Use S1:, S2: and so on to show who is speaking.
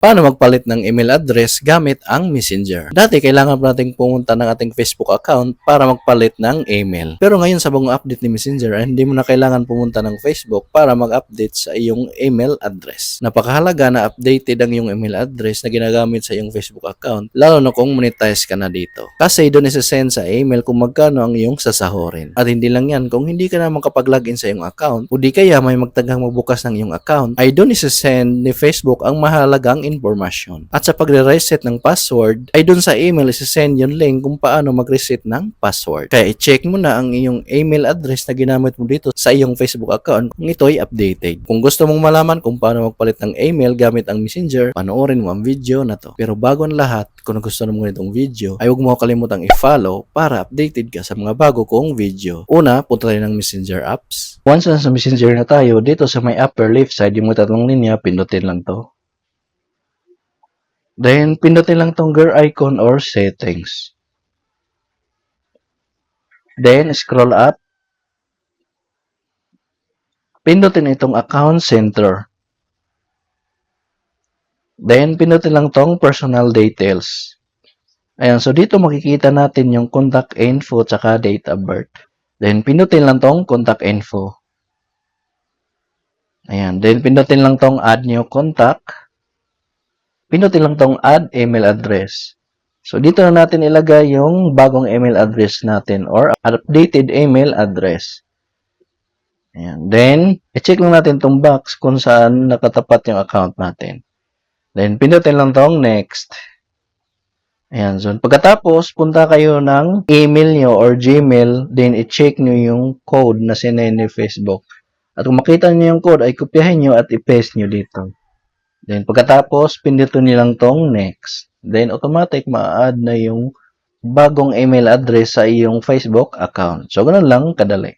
S1: Paano magpalit ng email address gamit ang Messenger? Dati, kailangan pa nating pumunta ng ating Facebook account para magpalit ng email. Pero ngayon sa bagong update ni Messenger, hindi mo na kailangan pumunta ng Facebook para mag-update sa iyong email address. Napakahalaga na updated ang iyong email address na ginagamit sa iyong Facebook account, lalo na kung monetize ka na dito. Kasi doon isa-send sa email kung magkano ang iyong sasahorin. At hindi lang yan, kung hindi ka na makapag-login sa iyong account, o di kaya may magtagang magbukas ng iyong account, ay doon isa-send ni Facebook ang mahalagang informasyon. At sa pagre-reset ng password, ay doon sa email isa-send yung link kung paano mag-reset ng password. Kaya i-check mo na ang iyong email address na ginamit mo dito sa iyong Facebook account kung ito ay updated. Kung gusto mong malaman kung paano magpalit ng email gamit ang Messenger, panoorin mo ang video na to. Pero bago ang lahat, kung gusto mo itong video, ay huwag mo kalimutang i-follow para updated ka sa mga bago kong video. Una, punta tayo ng Messenger apps. Once na sa Messenger na tayo, dito sa may upper left side, yung mga tatlong linya, pindutin lang to. Then, pindutin lang tong gear icon or settings. Then, scroll up. Pindutin itong account center. Then, pindutin lang tong personal details. Ayan, so dito makikita natin yung contact info tsaka date of birth. Then, pindutin lang tong contact info. Ayan, then pindutin lang tong add new contact. Pindutin lang tong add email address. So, dito na natin ilagay yung bagong email address natin or updated email address. Ayan. Then, i-check lang natin tong box kung saan nakatapat yung account natin. Then, pindutin lang tong next. Ayan. So, pagkatapos, punta kayo ng email nyo or Gmail, then i-check nyo yung code na sinend ni Facebook. At kung makita nyo yung code, ay kopyahin nyo at i-paste nyo dito. Then, pagkatapos, pindutin nyo lang tong next. Then, automatic ma-add na yung bagong email address sa iyong Facebook account. So, ganun lang kadali.